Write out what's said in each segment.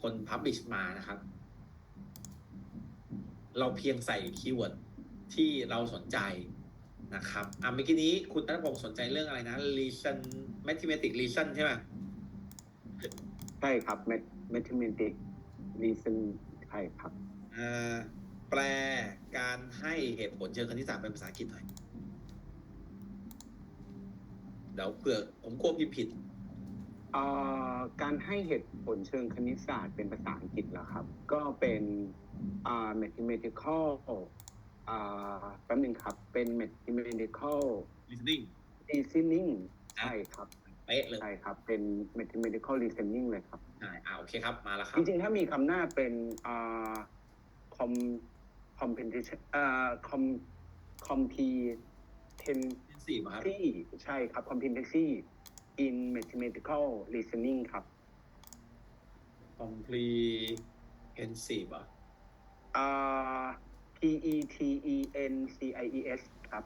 คน Publish มานะครับ เราเพียงใส่คีย์เวิร์ดที่เราสนใจนะครับอะเมื่อกี้นี้คุณนัทพงศ์สนใจเรื่องอะไรนะ reason mathematic reason ใช่ไหมใช่ครับ mathematic reason ใช่ครับอ่าแปลการให้เหตุผลเชิงคณิตศาสตร์เป็นภาษาอังกฤษหน่อยเดี๋ยวเผื่อผมกลัวพิมพ์ผิด เอ่อการให้เหตุผลเชิงคณิตศาสตร์เป็นภาษาอังกฤษเหรอครับ ก็เป็นอ่า mathematical อ่าแป๊บหนึงครับ เป็น mathematical listening reasoning ใช่ครับ เป๊ะเลยใช่ครับ เป็น mathematical reasoning เลยครับ ใช่อ่าโอเคครับมาแล้วครัจบ ริงๆ ถ้ามีคำหน้าเป็นอ่า com competition อ่า com competency สี่ป่ะครับใช่ครับ competency in mathematical reasoning ครับ comprehensive อะอ่า P E T E N C I E S ครับ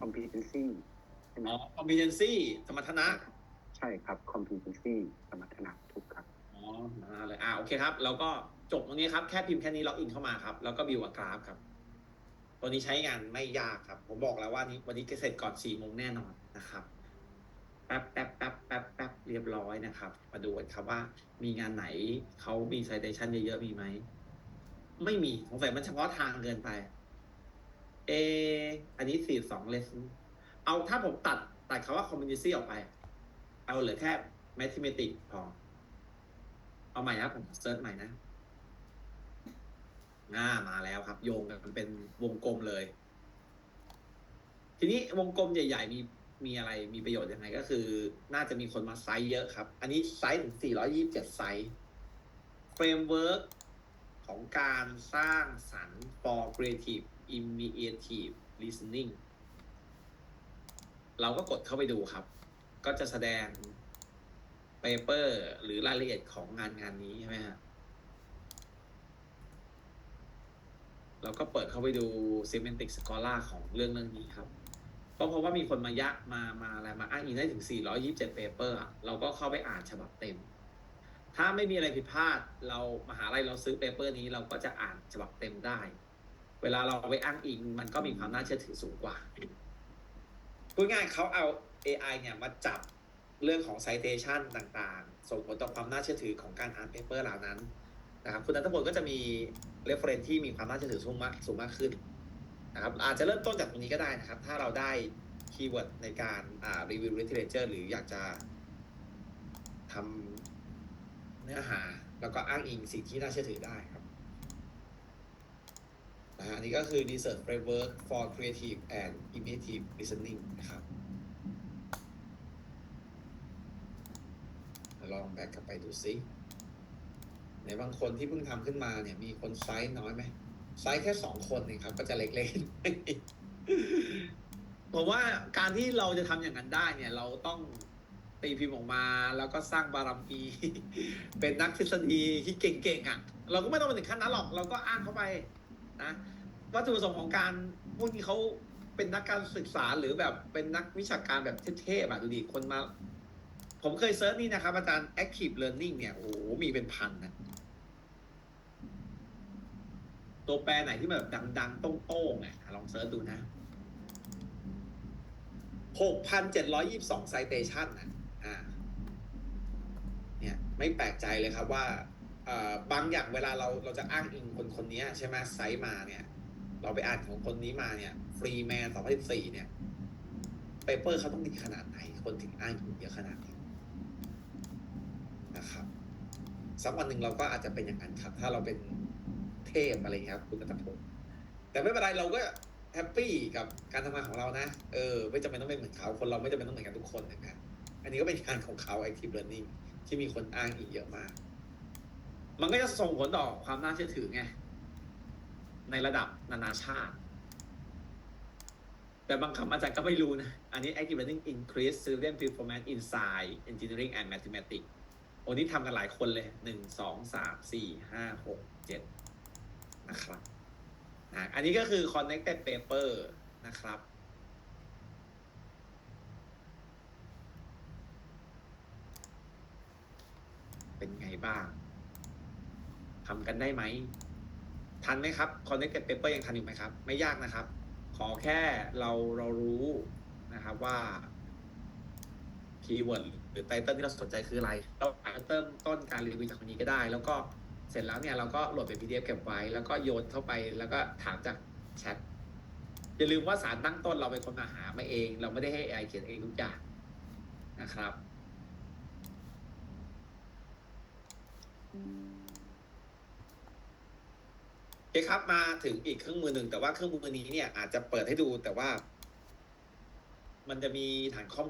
competency ใช่ไหมอ๋อ competency สมรรถนะ ใช่ครับ competency สมรรถนะถูกครับ อ๋อมาเลยอ่าโอเคครับ แล้วก็จบตรงนี้ครับ แค่พิมพ์แค่นี้ล็อกอินเข้ามาครับ แล้วก็บิวกราฟครับ ตัวนี้ใช้งานไม่ยากครับ ผมบอกแล้วว่านี้วันนี้เสร็จก่อนสี่โมงแน่นอนนะครับ แป๊บแป๊บแป๊บแป๊บแป๊บเรียบร้อยนะครับ มาดูกันครับว่ามีงานไหนเขามี citation เยอะๆมีไหม ไม่มีสงสัยมันเฉพาะทางเกินไป เอ อันนี้สี่สองเลสเอาถ้าผมตัดตัดคำว่า community ออกไป เอาเหลือแค่ mathematics พอ เอาใหม่ครับผมเซิร์ชใหม่นะอ่ามาแล้วครับ โยงกันเป็นวงกลมเลย ทีนี้วงกลมใหญ่ ๆ มี มีอะไรมีประโยชน์ยังไงก็คือ น่าจะมีคนมาไซส์เยอะครับ อันนี้ไซส์ถึง 427 ไซส์เฟรมเวิร์กของการสร้างสรรค์ for creative immediate listening เราก็กดเข้าไปดูครับ ก็จะแสดงเปเปอร์หรือรายละเอียดของงานงานนี้ใช่ไหมฮะเราก็เปิดเข้าไปดู Semantic Scholar ของเรื่องเรื่องนี้ครับ ก็เพราะว่ามีคนมายะมามาอะไรมาอ้างอิงได้ถึง 427 เปเปอร์เราก็เข้าไปอ่านฉบับเต็ม ถ้าไม่มีอะไรผิดพลาด เรามหาลัยเราซื้อเปเปอร์นี้เราก็จะอ่านฉบับเต็มได้ เวลาเราไปอ้างอิงมันก็มีความน่าเชื่อถือสูงกว่าพูดง่ายเขาเอา AI เนี่ยมาจับเรื่องของ citation ต่างๆ ส่งผลต่อความน่าเชื่อถือของการอ่านเปเปอร์เหล่านั้นนะครับคุณนัทพลก็จะมี reference ที่มีความน่าเชื่อถือสูงมากสูงมากขึ้น นะครับอาจจะเริ่มต้นจากตรงนี้ก็ได้นะครับ ถ้าเราได้คีย์เวิร์ดในการอ่า review literature หรืออยากจะทำเนื้อหา แล้วก็อ้างอิงสิ่งที่น่าเชื่อถือได้ครับนะฮะอันนี้ก็คือ research framework for creative and immersive listening นะครับลองแบกกลับไปดูซิในบางคนที่เพิ่งทำขึ้นมาเนี่ยมีคนไซส์น้อยไหม ไซส์แค่สองคนเองครับ ก็จะเล็กๆผมว่าการที่เราจะทำอย่างนั้นได้เนี่ย เราต้องตีพิมพ์ออกมา แล้วก็สร้างบารมีเป็นนักทฤษฎีที่เก่งๆอะ เราก็ไม่ต้องไปถึงขั้นนั้นหรอกเราก็อ้างเข้าไปนะวัตถุประสงค์ของการพวกนี้เขาเป็นนักการศึกษาหรือแบบเป็นนักวิชาการแบบเท่ๆแบบดูดิคนมา ผมเคยเซิร์ชนี่นะครับ อาจารย์ active learning เนี่ย โอ้โหมีเป็นพันนะ ตัวแปรไหนที่มันแบบดังๆต้องๆเนี่ยลองเซิร์ชดูนะ 6,722 citation นะอ่าเนี่ยไม่แปลกใจเลยครับว่าบางอย่างเวลาเราเราจะอ้างอิงคนคนนี้ใช่ไหมไซต์มาเนี่ย เราไปอ่านของคนนี้มาเนี่ยฟรีแมน2014เนี่ยเปเปอร์เขาต้องดีขนาดไหน คนถึงอ้างอิงเยอะขนาดนี้นะครับสักวันหนึ่งเราก็อาจจะเป็นอย่างนั้นครับ ถ้าเราเป็น พอะไรเงี้ยครับคุณกัตพงศ์แต่ไม่เป็นไรเราก็แฮปปี้กับการทำงานของเรานะเออไม่จำเป็นต้องเป็นเหมือนเขาคนเราไม่จำเป็นต้องเหมือนกันทุกคนนะครับอันนี้ก็เป็นงานของเขา active learning ที่มีคนอ้างอีกเยอะมาก มันก็จะส่งผลต่อความน่าเชื่อถือไงในระดับนานาชาติ แต่บางคำอาจารย์ก็ไม่รู้นะ อันนี้ active learning increase student performance in science engineering and mathematics โอ้นี่ทำกันหลายคนเลยหนึ่งสองสามสี่ห้าหกเจ็ด นะครับนะอันนี้ก็คือ connected paper นะครับ เป็นไงบ้างทำกันได้ไหม ทันไหมครับ Connected Paper ยังทันอยู่ไหมครับ ไม่ยากนะครับ ขอแค่เราเรารู้นะครับว่าคีย์เวิร์ดหรือไตเติลที่เราสนใจคืออะไร เราอาจจะเติมต้นการรีวิวจากคนนี้ก็ได้ แล้วก็ เสร็จแล้วเนี่ยเราก็โหลดเป็น PDF เก็บไว้ แล้วก็โยนเข้าไปแล้วก็ถามจากแชทอย่าลืมว่าสารตั้งต้นเราเป็นคนมาหามาเอง เราไม่ได้ให้ AI เขียนเองทุกอย่างนะครับ โอเคครับมาถึงอีกเครื่องมือหนึ่งแต่ว่าเครื่องมือนี้เนี่ยอาจจะเปิดให้ดูแต่ว่า มันจะมีฐานข้อมูล